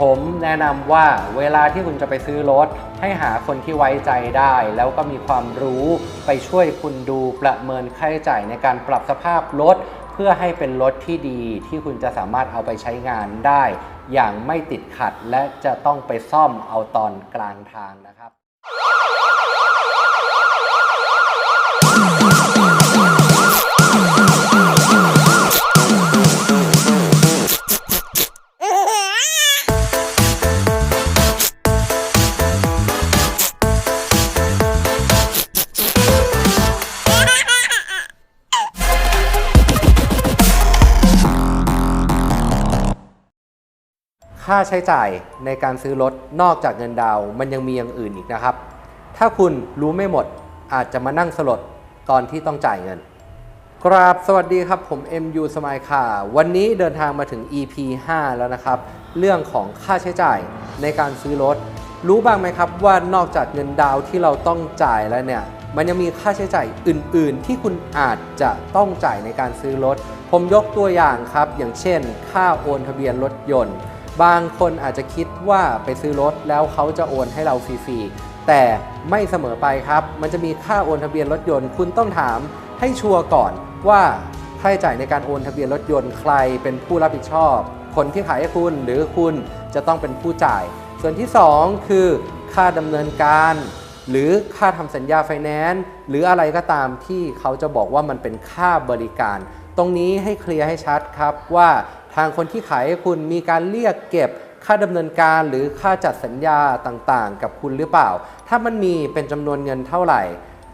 ผมแนะนำว่าเวลาที่คุณจะไปซื้อรถ ให้หาคนที่ไว้ใจได้ แล้วก็มีความรู้ไปช่วยคุณดูประเมินค่าใช้จ่ายในการปรับสภาพรถ เพื่อให้เป็นรถที่ดีที่คุณจะสามารถเอาไปใช้งานได้ อย่างไม่ติดขัดและจะต้องไปซ่อมเอาตอนกลางทางนะครับ ค่าใช้จ่ายในการซื้อรถนอกจากเงินดาวมันยังมีอย่างอื่นอีกนะครับ ถ้าคุณรู้ไม่หมดอาจจะมานั่งสลดตอนที่ต้องจ่ายเงิน กราบสวัสดีครับผม MU สมายค่ะ วันนี้เดินทางมาถึง EP 5 แล้วนะครับ เรื่องของค่าใช้จ่ายในการซื้อรถ รู้บ้างไหมครับว่านอกจากเงินดาวที่เราต้องจ่ายแล้วเนี่ยมันยังมีค่าใช้จ่ายอื่น ๆ ที่คุณอาจจะต้องจ่ายในการซื้อรถ ผมยกตัวอย่างครับ อย่างเช่น ค่าโอนทะเบียนรถยนต์ บางคนอาจจะคิดว่าไปซื้อรถแล้วเขาจะโอนให้เราฟรีๆ แต่ไม่เสมอไปครับ มันจะมีค่าโอนทะเบียนรถยนต์ คุณต้องถามให้ชัวร์ก่อนว่าค่าใช้จ่ายในการโอนทะเบียนรถยนต์ใครเป็นผู้รับผิดชอบ คนที่ขายให้คุณหรือคุณจะต้องเป็นผู้จ่าย ส่วนที่ 2 คือค่าดำเนินการหรือค่าทำสัญญาไฟแนนซ์หรืออะไรก็ตามที่เขาจะบอกว่ามันเป็นค่าบริการ ตรงนี้ให้เคลียร์ให้ชัดครับว่า ทางคนที่ขายให้คุณมีการเรียกเก็บค่าดำเนินการหรือค่าจัดสัญญาต่างๆ กับคุณหรือเปล่า ถ้ามันมีเป็นจำนวนเงินเท่าไหร่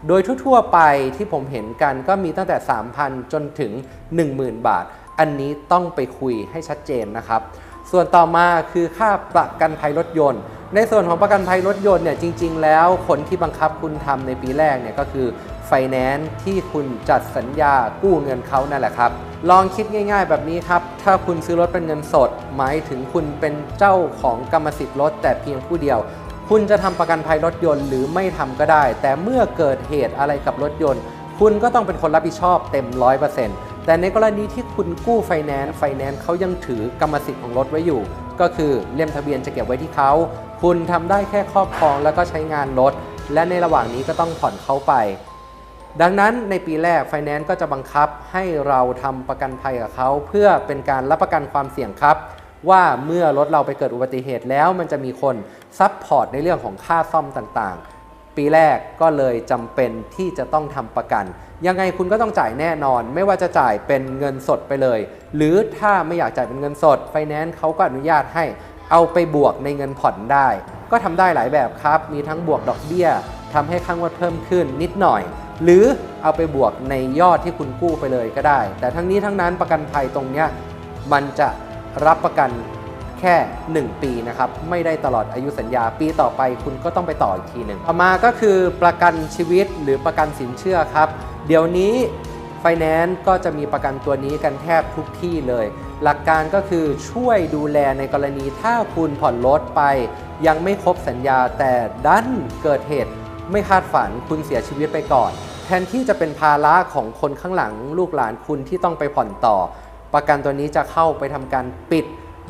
โดยทั่วๆไปที่ผมเห็นกันก็มีตั้งแต่ 3,000 จนถึง 10,000 บาท อันนี้ต้องไปคุยให้ชัดเจนนะครับ ส่วนต่อมาคือค่าประกันภัยรถยนต์ ในส่วนของประกันภัยรถยนต์เนี่ยจริง ๆ แล้วคนที่บังคับคุณทำในปีแรกเนี่ยก็คือ ฟแนนซ์ที่คุณจัดสัญญากู้เงินเขานั่นแหละครับ ลองคิดง่ายๆ แบบนี้ครับ ถ้าคุณซื้อรถเป็นเงินสด หมายถึงคุณเป็นเจ้าของกรรมสิทธิ์รถแต่เพียงผู้เดียว คุณจะทำประกันภัยรถยนต์หรือไม่ทำก็ได้ แต่เมื่อเกิดเหตุอะไรกับรถยนต์ คุณก็ต้องเป็นคนรับผิดชอบเต็ม 100%แต่ในกรณีที่คุณกู้ไฟแนนซ์ไฟแนนซ์เขายังถือกรรมสิทธิ์ของรถไว้อยู่ ก็คือเล่มทะเบียนจะเก็บไว้ที่เขาคุณทำได้แค่ครอบครองแล้วก็ใช้งานรถและในระหว่างนี้ก็ต้องผ่อนเขาไป ดังนั้นในปีแรกไฟแนนซ์ก็จะบังคับให้เราทำประกันภัยกับเขาเพื่อเป็นการรับประกันความเสี่ยงครับ ว่าเมื่อรถเราไปเกิดอุบัติเหตุแล้วมันจะมีคนซัพพอร์ตในเรื่องของค่าซ่อมต่างๆ ปีแรกก็เลยจำเป็นที่จะต้องทำประกัน ยังไงคุณก็ต้องจ่ายแน่นอน ไม่ว่าจะจ่ายเป็นเงินสดไปเลย หรือถ้าไม่อยากจ่ายเป็นเงินสดไฟแนนซ์เขาก็อนุญาตให้เอาไปบวกในเงินผ่อนได้ ก็ทำได้หลายแบบครับ มีทั้งบวกดอกเบี้ยทำให้ค่างวดเพิ่มขึ้นนิดหน่อย หรือเอาไปบวกในยอดที่คุณกู้ไปเลยก็ได้ แต่ทั้งนี้ทั้งนั้นประกันภัยตรงเนี้ยมันจะรับประกันแค่ 1 ปีนะครับ ไม่ได้ตลอดอายุสัญญาปีต่อไปคุณก็ต้องไปต่ออีกทีหนึ่งต่อมาก็คือประกันชีวิตหรือประกันสินเชื่อครับ เดี๋ยวนี้ไฟแนนซ์ก็จะมีประกันตัวนี้กันแทบทุกที่เลย หลักการก็คือช่วยดูแลในกรณีถ้าคุณผ่อนรถไป ยังไม่ครบสัญญาแต่ดันเกิดเหตุไม่คาดฝันคุณเสียชีวิตไปก่อน แทนที่จะเป็นภาระของคนข้างหลังลูกหลานคุณที่ต้องไปผ่อนต่อ ประกันตัวนี้จะเข้าไปทำการปิด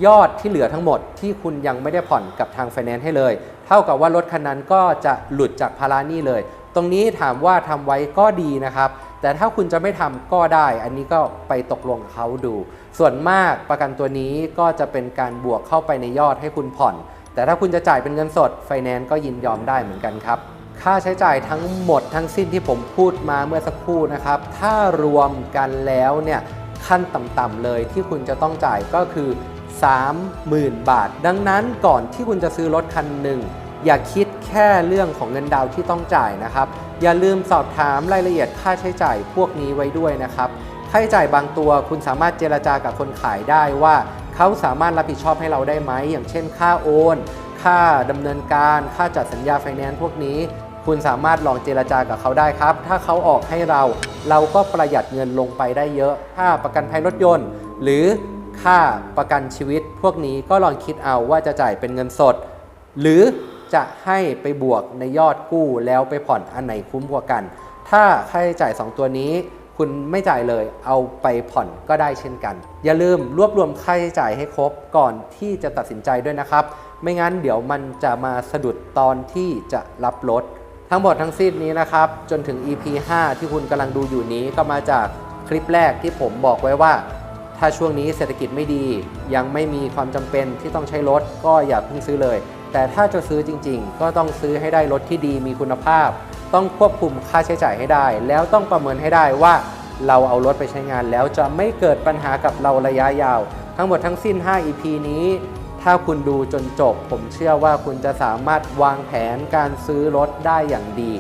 ยอดที่เหลือทั้งหมดที่คุณยังไม่ได้ผ่อนกับทางไฟแนนซ์ให้เลย เท่ากับว่ารถคันนั้นก็จะหลุดจากภาระหนี้เลย ตรงนี้ถามว่าทำไว้ก็ดีนะครับ แต่ถ้าคุณจะไม่ทำก็ได้ อันนี้ก็ไปตกลงกับเขาดู ส่วนมากประกันตัวนี้ก็จะเป็นการบวกเข้าไปในยอดให้คุณผ่อน แต่ถ้าคุณจะจ่ายเป็นเงินสดไฟแนนซ์ก็ยินยอมได้เหมือนกันครับ ค่าใช้จ่ายทั้งหมดทั้งสิ้นที่ผมพูดมาเมื่อสักครู่นะครับ ถ้ารวมกันแล้วเนี่ยขั้นต่ำๆเลยที่คุณจะต้องจ่ายก็คือ 30,000 บาท ดังนั้นก่อนที่คุณจะซื้อรถคันหนึ่งอย่าคิดแค่เรื่องของเงินดาวน์ที่ต้องจ่ายนะครับ อย่าลืมสอบถามรายละเอียดค่าใช้จ่ายพวกนี้ไว้ด้วยนะครับ ค่าใช้จ่ายบางตัวคุณสามารถเจรจากับคนขายได้ว่า เขาสามารถรับผิดชอบให้เราได้ไหม อย่างเช่น ค่าโอน ค่าดำเนินการ ค่าจัดสัญญาไฟแนนซ์พวกนี้ คุณสามารถลองเจรจากับเขาได้ครับ ถ้าเขาออกให้เรา เราก็ประหยัดเงินลงไปได้เยอะ ค่าประกันภัยรถยนต์ หรือค่าประกันชีวิต พวกนี้ก็ลองคิดเอาว่าจะจ่ายเป็นเงินสด หรือจะให้ไปบวกในยอดกู้แล้วไปผ่อนอันไหนคุ้มกว่ากัน ถ้าค่าใช้จ่าย 2 ตัวนี้ คุณไม่จ่ายเลยเอาไปผ่อนก็ได้เช่นกัน อย่าลืมรวบรวมค่าใช้จ่ายให้ครบก่อนที่จะตัดสินใจด้วยนะครับ ไม่งั้นเดี๋ยวมันจะมาสะดุดตอนที่จะรับรถ ทั้งหมดทั้งสิ้นนี้นะครับ จนถึง EP 5 ที่คุณกำลังดูอยู่นี้ก็มาจากคลิปแรกที่ผมบอกไว้ว่า ถ้าช่วงนี้เศรษฐกิจไม่ดี ยังไม่มีความจำเป็นที่ต้องใช้รถก็อย่าเพิ่งซื้อเลย แต่ถ้าจะซื้อจริง ๆ ก็ต้องซื้อให้ได้รถที่ดีมีคุณภาพ ต้องควบคุมค่าใช้จ่ายให้ได้ แล้วต้องประเมินให้ได้ว่าเราเอารถไปใช้งานแล้วจะไม่เกิดปัญหากับเราระยะยาว ทั้งหมดทั้งสิ้น 5 EP นี้ ถ้าคุณดูจนจบ ผมเชื่อว่าคุณจะสามารถวางแผนการซื้อรถได้อย่างดี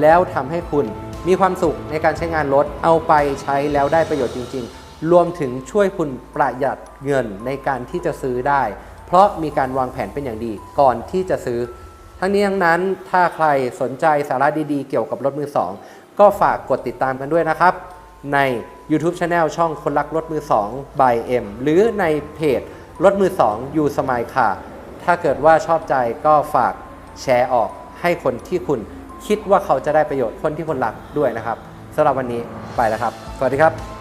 แล้วทำให้คุณมีความสุขในการใช้งานรถเอาไปใช้แล้วได้ประโยชน์จริง ๆ รวมถึงช่วยคุณประหยัดเงินในการที่จะซื้อได้ เพราะมีการวางแผนเป็นอย่างดีก่อนที่จะซื้อ ทั้งนี้ทั้งนั้นถ้าใครสนใจสาระดีๆ เกี่ยวกับรถมือ2ก็ฝากกดติดตามกันด้วยนะครับ ใน YouTube Channel ช่องคนรักรถมือ2 by M หรือในเพจ รถมือ2ยูสมายค่ะ ถ้าเกิดว่าชอบใจก็ฝากแชร์ออกให้คนที่คุณคิดว่าเขาจะได้ประโยชน์คนที่คุณรักด้วยนะครับสำหรับวันนี้ไปแล้วครับ สวัสดีครับ